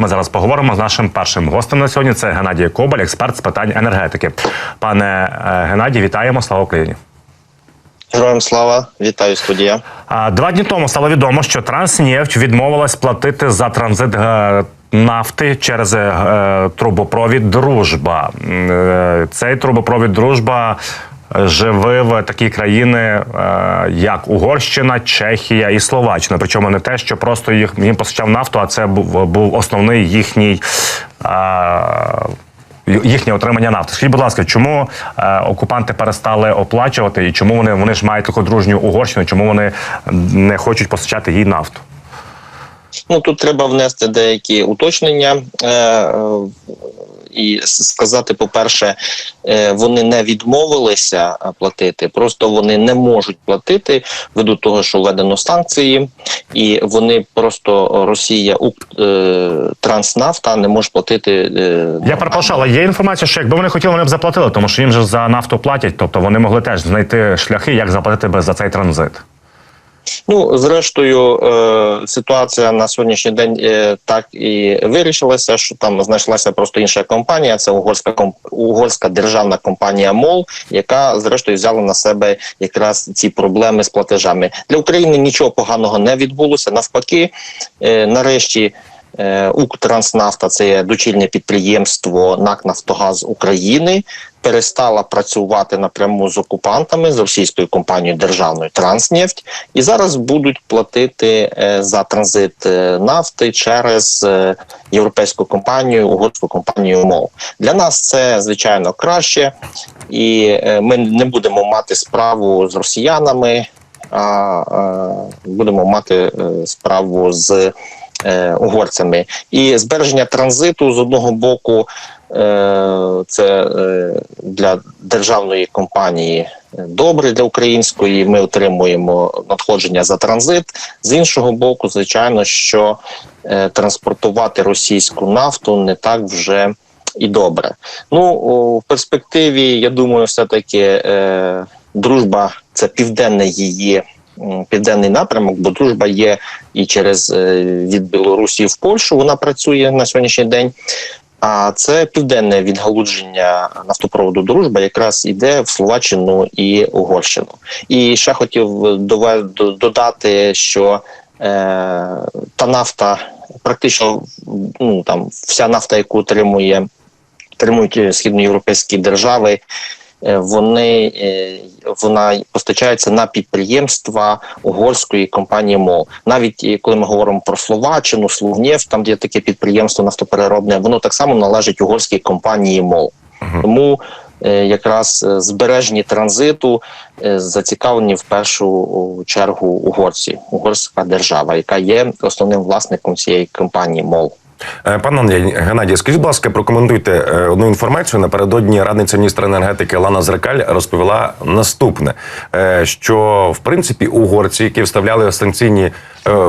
Ми зараз поговоримо з нашим першим гостем на сьогодні. Це Геннадій Кобаль, експерт з питань енергетики. Пане е, Геннадій, вітаємо! Слава Україні! Героям слава, вітаю студія. Два дні тому стало відомо, що Транснефть відмовилась платити за транзит е, нафти через е, трубопровід Дружба. Цей трубопровід Дружба живив такі країни, е, як Угорщина, Чехія і Словаччина. Причому не те, що просто їх їм постачав нафту, а це був, був основний їхній. е, Їхнє отримання нафти. Скажіть, будь ласка, чому е, окупанти перестали оплачувати і чому вони вони ж мають таку дружню Угорщину? Чому вони не хочуть постачати їй нафту? Ну тут треба внести деякі уточнення е, е, і сказати, по-перше, е, вони не відмовилися платити, просто вони не можуть платити ввиду того, що введено санкції, і вони просто Росія е, Транснафта не може платити. Я перепрошую, але є інформація, що якби вони хотіли, вони б заплатили, тому що їм же за нафту платять, тобто вони могли теж знайти шляхи, як заплатити за цей транзит. Ну, зрештою, е, ситуація на сьогоднішній день е, так і вирішилася, що там знайшлася просто інша компанія. Це угорська угорська державна компанія МОЛ, яка зрештою взяла на себе якраз ці проблеми з платежами для України. Нічого поганого не відбулося. Навпаки, е, нарешті. Укртранснафта, це дочільне підприємство НАК Нафтогаз України, перестала працювати напряму з окупантами з російською компанією державною Транснефть, і зараз будуть платити е, за транзит е, нафти через е, європейську компанію, угорську компанію МОЛ. Для нас це звичайно краще, і ми не будемо мати справу з росіянами, а будемо мати справу з угорцями. І збереження транзиту з одного боку. Е, Це е, для державної компанії добре для української. Ми отримуємо надходження за транзит. З іншого боку, звичайно, що е, транспортувати російську нафту не так вже і добре. Ну в перспективі, я думаю, все таки е, дружба це південне її. Південний напрямок, бо дружба є і через е, від Білорусі в Польщу. Вона працює на сьогоднішній день. А це південне відгалудження нафтопроводу Дружба якраз іде в Словаччину і Угорщину. І ще хотів додати, що е, та нафта, практично ну там вся нафта, яку отримує отримують е, східноєвропейські держави. Е, Вони е, вона постачається на підприємства угорської компанії МОЛ. Навіть е, коли ми говоримо про Словаччину, Словнєв, там де є таке підприємство нафтопереробне, воно так само належить угорській компанії МОЛ. Тому е, якраз збережені транзиту зацікавлені в першу чергу угорці, угорська держава, яка є основним власником цієї компанії МОЛ. Е, Пане Геннадій, скажіть, будь ласка, прокоментуйте е, одну інформацію. Напередодні радниця міністра енергетики Лана Зеркаль розповіла наступне: е, що в принципі угорці, які вставляли санкційні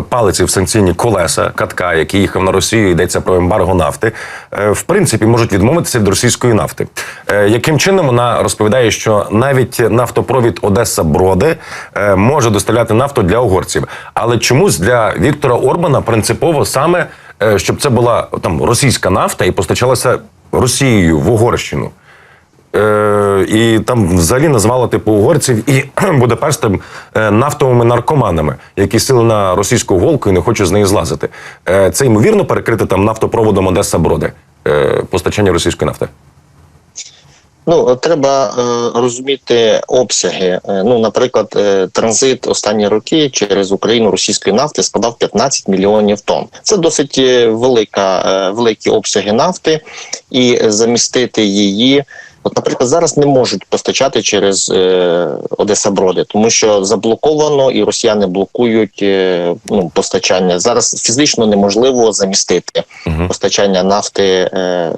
палиці в санкційні колеса катка, який їхав на Росію, йдеться про ембарго нафти, в принципі можуть відмовитися від російської нафти. Яким чином вона розповідає, що навіть нафтопровід Одеса Броди може доставляти нафту для угорців, але чомусь для Віктора Орбана принципово саме щоб це була там російська нафта і постачалася Росією в Угорщину. Е, і там взагалі назвали типу угорців і Будапештом е, нафтовими наркоманами, які сіли на російську голку і не хочуть з неї злазити. Е, це ймовірно перекрити там нафтопроводом Одеса Броди е, постачання російської нафти. Ну треба е, розуміти обсяги. Е, ну, наприклад, е, транзит останні роки через Україну російської нафти складав 15 мільйонів тонн. Це досить е, велика, е, великі обсяги нафти, і замістити її. От, наприклад, зараз не можуть постачати через е, Одеса Броди, тому що заблоковано і росіяни блокують е, ну, постачання. Зараз фізично неможливо замістити Мгм. постачання нафти е,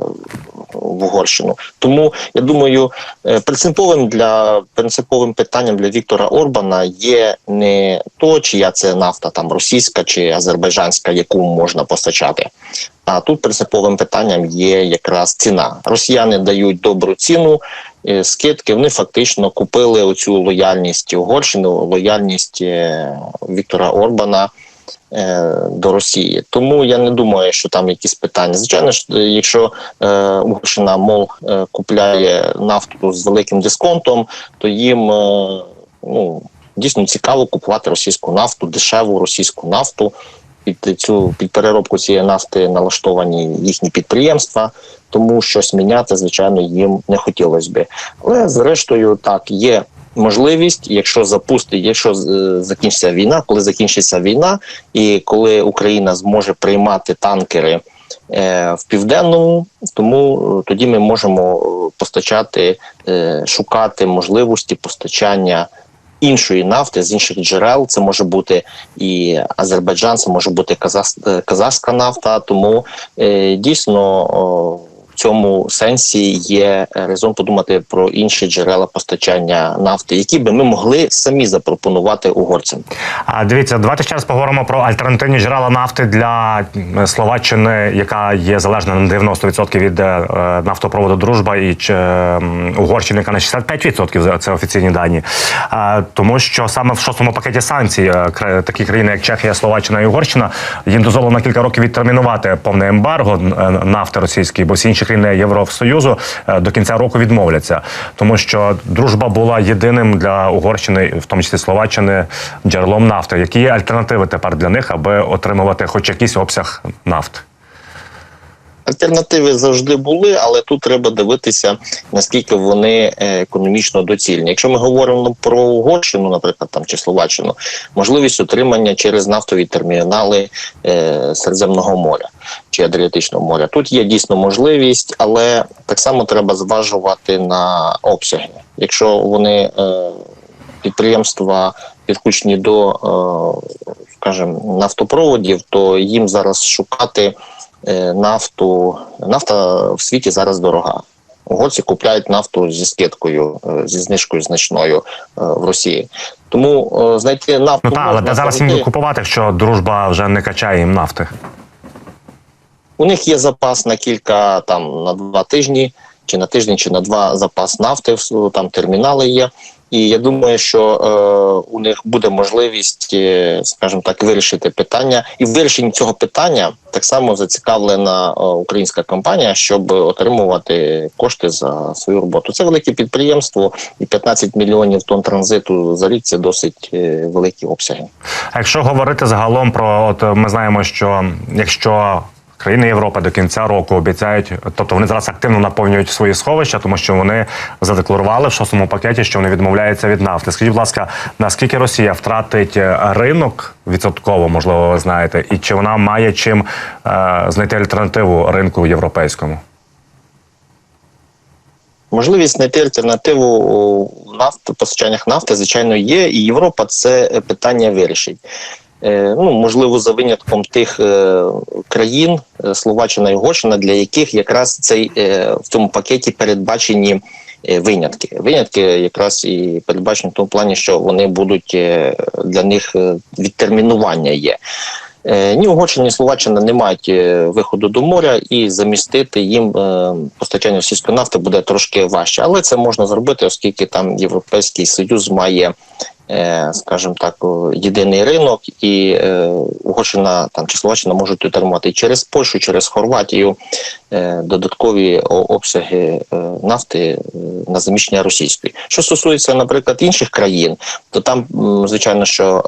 в Угорщину. Тому я думаю, е, принциповим для принциповим питанням для Віктора Орбана є не то, чия це нафта, там російська чи азербайджанська, яку можна постачати. А тут принциповим питанням є якраз ціна. Росіяни дають добру ціну. е, Скидки вони фактично купили оцю лояльність Угорщини, лояльність е, Віктора Орбана до Росії. Тому я не думаю, що там якісь питання. Звичайно ж, е, якщо е, Угорщина мол е, купляє нафту з великим дисконтом, то їм е, ну дійсно цікаво купувати російську нафту, дешеву російську нафту. Під цю під переробку цієї нафти налаштовані їхні підприємства, тому щось міняти, звичайно, їм не хотілося би. Але зрештою, так є можливість, якщо запустить, якщо е, закінчиться війна, коли закінчиться війна, і коли Україна зможе приймати танкери е, в південному, тому е, тоді ми можемо постачати, шукати можливості постачання. Іншої нафти з інших джерел це може бути і Азербайджан, це може бути казас, е, казахська нафта. Тому е, дійсно цьому сенсі є резон подумати про інші джерела постачання нафти, які би ми могли самі запропонувати угорцям. А дивіться, давайте ще раз поговоримо про альтернативні джерела нафти для Словаччини, яка є залежна на 90% від е, нафтопроводу Дружба, і Угорщини, яка на 65% це офіційні дані. Тому що саме в шостому пакеті санкцій е, такі країни, як Чехія, Словаччина і Угорщина, їм дозволено на кілька років відтермінувати повне ембарго е, нафти російської, бо всі інші країни Євросоюзу е, до кінця року відмовляться, тому що дружба була єдиним для Угорщини, в тому числі Словаччини, джерелом нафти. Які є альтернативи тепер для них, аби отримувати хоч якийсь обсяг нафти? Альтернативи завжди були, але тут треба дивитися, наскільки вони е, економічно доцільні. Якщо ми говоримо про Угорщину, наприклад, там чи Словаччину, можливість отримання через нафтові термінали е, Середземного моря чи Адріатичного моря. Тут є дійсно можливість, але так само треба зважувати на обсяги. Якщо вони е, підприємства підключені до, е, скажімо, нафтопроводів, то їм зараз шукати нафту. Нафта в світі зараз дорога. Угорці купляють нафту зі скидкою, е, зі знижкою значною е, в Росії. Тому е, знайти нафту Ну так, але де зараз їм купувати, якщо дружба вже не качає їм нафти. У них є запас на кілька там на два тижні, чи на тиждень, чи на два запас нафти. Там термінали є. І я думаю, що е, у них буде можливість, е, скажімо так, вирішити питання. І в вирішенні цього питання так само зацікавлена е, українська компанія, щоб отримувати кошти за свою роботу. Це велике підприємство, і 15 мільйонів тонн транзиту за рік це досить е, великі обсяги. А якщо говорити загалом про от ми знаємо, що якщо країни Європи до кінця року обіцяють, тобто вони зараз активно наповнюють свої сховища, тому що вони задекларували в шостому пакеті, що вони відмовляються від нафти. Скажіть, будь ласка, наскільки Росія втратить е, ринок відсотково, можливо, ви знаєте, і чи вона має чим е, знайти альтернативу ринку європейському? Можливість знайти альтернативу у нафти, постачаннях нафти, звичайно, є, і Європа це е, питання вирішить. Е, Ну, можливо, за винятком тих е, країн е, Словаччина і Угорщина, для яких якраз цей в цьому пакеті передбачені винятки. Винятки якраз і передбачені в тому плані, що вони будуть для них відтермінування є. Ні Угорщина, ні Словаччина не мають виходу до моря, і замістити їм постачання російської нафти буде трошки важче. Але це можна зробити, оскільки там Європейський Союз має, скажімо так, єдиний ринок, і е, Угорщина там чи Словаччина можуть отримати через Польщу, через Хорватію е, додаткові обсяги е, нафти е, на заміщення російської. Що стосується, наприклад, інших країн, то там, звичайно, що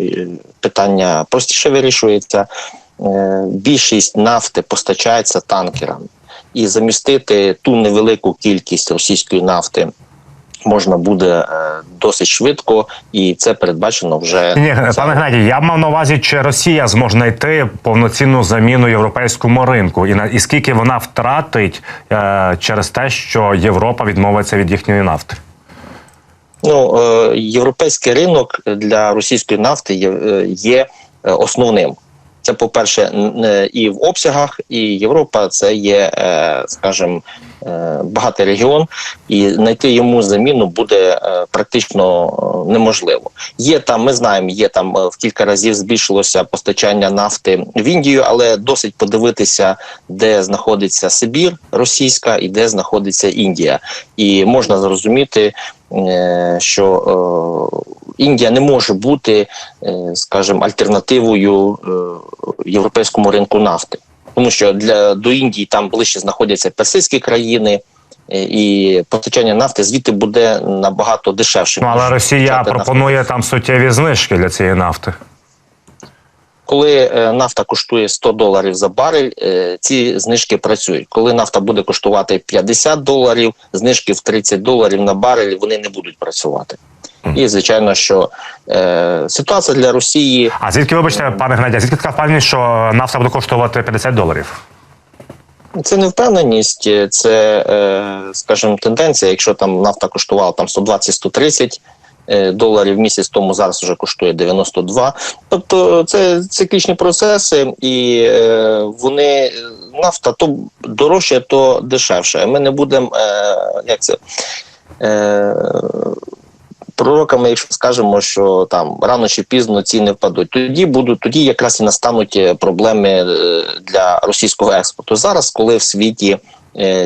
е, питання простіше вирішується. Е, Більшість нафти постачається танкерам, і замістити ту невелику кількість російської нафти можна буде е, досить швидко, і це передбачено вже Ні, пане Геннадій, я мав на увазі, чи Росія зможе знайти повноцінну заміну європейському ринку, і на і скільки вона втратить е, через те, що Європа відмовиться від їхньої нафти. Ну, е, європейський ринок для російської нафти є, е, є основним. Це, по-перше, н- е, і в обсягах, і Європа це є, е, скажімо, е, багатий регіон, і знайти йому заміну буде практично неможливо. Є там, ми знаємо, є там в кілька разів збільшилося постачання нафти в Індію, але досить подивитися, де знаходиться Сибір російська і де знаходиться Індія, і можна зрозуміти, що Індія не може бути, е, скажімо, альтернативою е, європейському ринку нафти, тому що для до Індії там ближче знаходяться персидські країни. е, І постачання нафти звідти буде набагато дешевше. Ну, але Росія пропонує нафти. там суттєві знижки для цієї нафти. Коли е, нафта коштує 100 доларів за барель, е, ці знижки працюють. Коли нафта буде коштувати 50 доларів, знижки в 30 доларів на барель вони не будуть працювати. І звичайно, що е, ситуація для Росії А звідки, вибачте, пане Геннадій, а звідки така впевненість, що нафта буде коштувати 50 доларів? це не впевненість, е, це, е, скажімо, тенденція. Якщо там нафта коштувала там 120-130 е, доларів в місяць, тому зараз вже коштує 92. Тобто це циклічні процеси, і е, вони е, нафта то дорожче, то дешевше. Ми не будемо е, як це. Е, Пророками, якщо скажемо, що там рано чи пізно ціни впадуть, тоді будуть тоді якраз і настануть е, проблеми е, для російського експорту. Зараз, коли в світі е,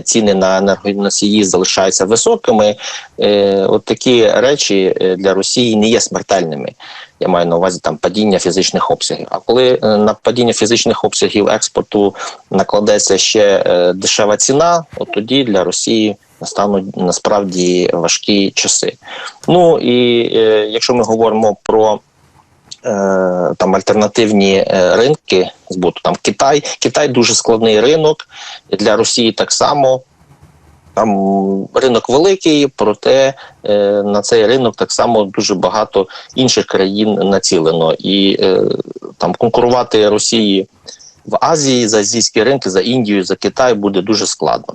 ціни на енергоносії залишаються високими, е, от такі речі е, для Росії не є смертельними. Я маю на увазі там падіння фізичних обсягів. А коли е, на падіння фізичних обсягів експорту накладеться ще е, дешева ціна, от тоді для Росії настануть насправді важкі часи. Ну і е, якщо ми говоримо про е, там альтернативні е, ринки збуту, там Китай, Китай дуже складний ринок для Росії так само. Там ринок великий, проте е, на цей ринок так само дуже багато інших країн націлено, і е, там конкурувати Росії в Азії за азійські ринки, за Індію, за Китай буде дуже складно.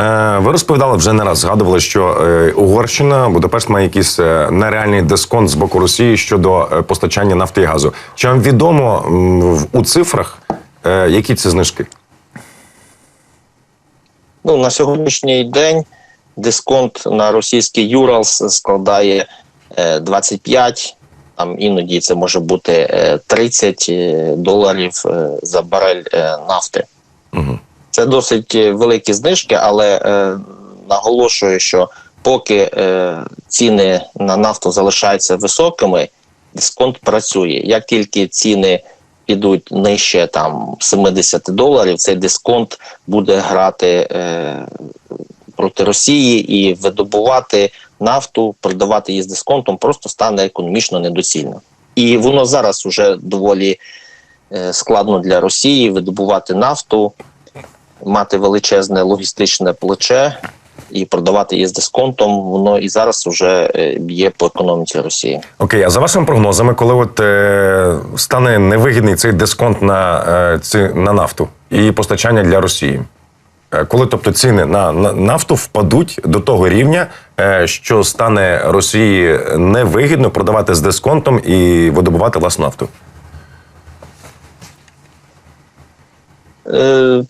Е, Ви розповідали вже не раз, згадували, що е, Угорщина, Будапешт має якийсь е, нереальний дисконт з боку Росії щодо постачання нафти і газу. Чи вам відомо у цифрах, які це знижки? Ну, на сьогоднішній день дисконт на російський Юралс складає е, 25, там іноді це може бути е, 30 е, доларів за барель нафти. Угу. Це досить е, великі знижки, але е, наголошую, що поки е, ціни на нафту залишаються високими, дисконт працює. Як тільки ціни підуть нижче там 70 доларів, цей дисконт буде грати е, проти Росії і видобувати нафту, продавати її з дисконтом просто стане економічно недоцільно. І воно зараз вже доволі е, складно для Росії видобувати нафту, мати величезне логістичне плече і продавати її з дисконтом. Воно і зараз вже е, б'є по економіці Росії. Окей, а за вашими прогнозами, коли от е, стане невигідний цей дисконт на, е, ці, на нафту і постачання для Росії? Е, Коли тобто ціни на, на нафту впадуть до того рівня, е, що стане Росії невигідно продавати з дисконтом і видобувати власну нафту?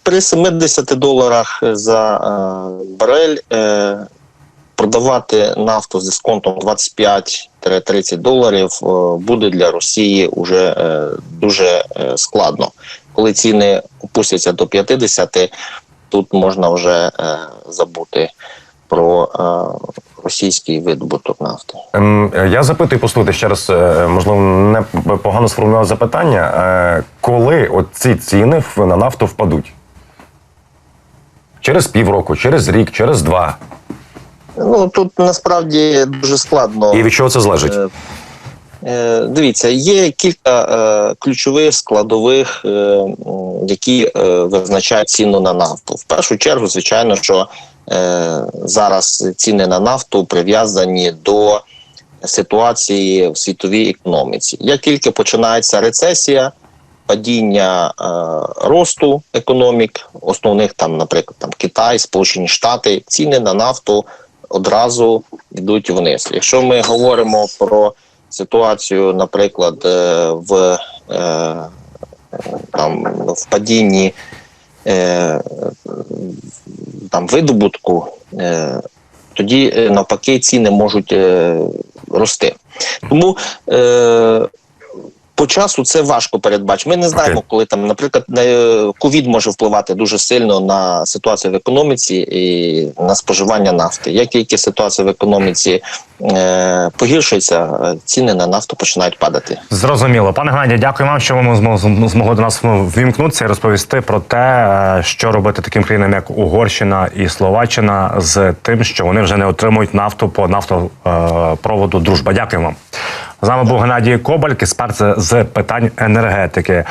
При 70 доларах за е, барель е, продавати нафту з дисконтом 25-30 доларів е, буде для Росії вже е, дуже е, складно. Коли ціни опустяться до 50, тут можна вже е, забути про е, російський видобуток нафти. Ем, Я запитую, послухайте ще раз, е, можливо, не погано сформулював запитання. Е, Коли от ці ціни на нафту впадуть? Через півроку, через рік, через два. Ну тут насправді дуже складно. І від чого це залежить? Е, Дивіться, є кілька е, ключових складових, е, які визначають ціну на нафту. В першу чергу, звичайно, що зараз ціни на нафту прив'язані до ситуації в світовій економіці. Як тільки починається рецесія, падіння росту економік, основних там, наприклад, там Китай, Сполучені Штати, ціни на нафту одразу йдуть вниз. Якщо ми говоримо про ситуацію, наприклад, е, в е, там в падінні е, там видобутку, тоді навпаки ціни можуть рости. Тому по часу це важко передбачити. Ми не знаємо, Окей. коли там, наприклад, е, ковід може впливати дуже сильно на ситуацію в економіці і на споживання нафти. Як тільки ситуація в економіці е, погіршується, е, ціни на нафту починають падати. Зрозуміло, пане Геннадію, дякую вам, що ви змо- змогли до нас ввімкнутися і розповісти про те, е, що робити таким країнам, як Угорщина і Словаччина, з тим, що вони вже не отримують нафту по нафтопроводу Дружба. Дякую вам. З нами був Геннадій Кобаль, експерт з питань енергетики.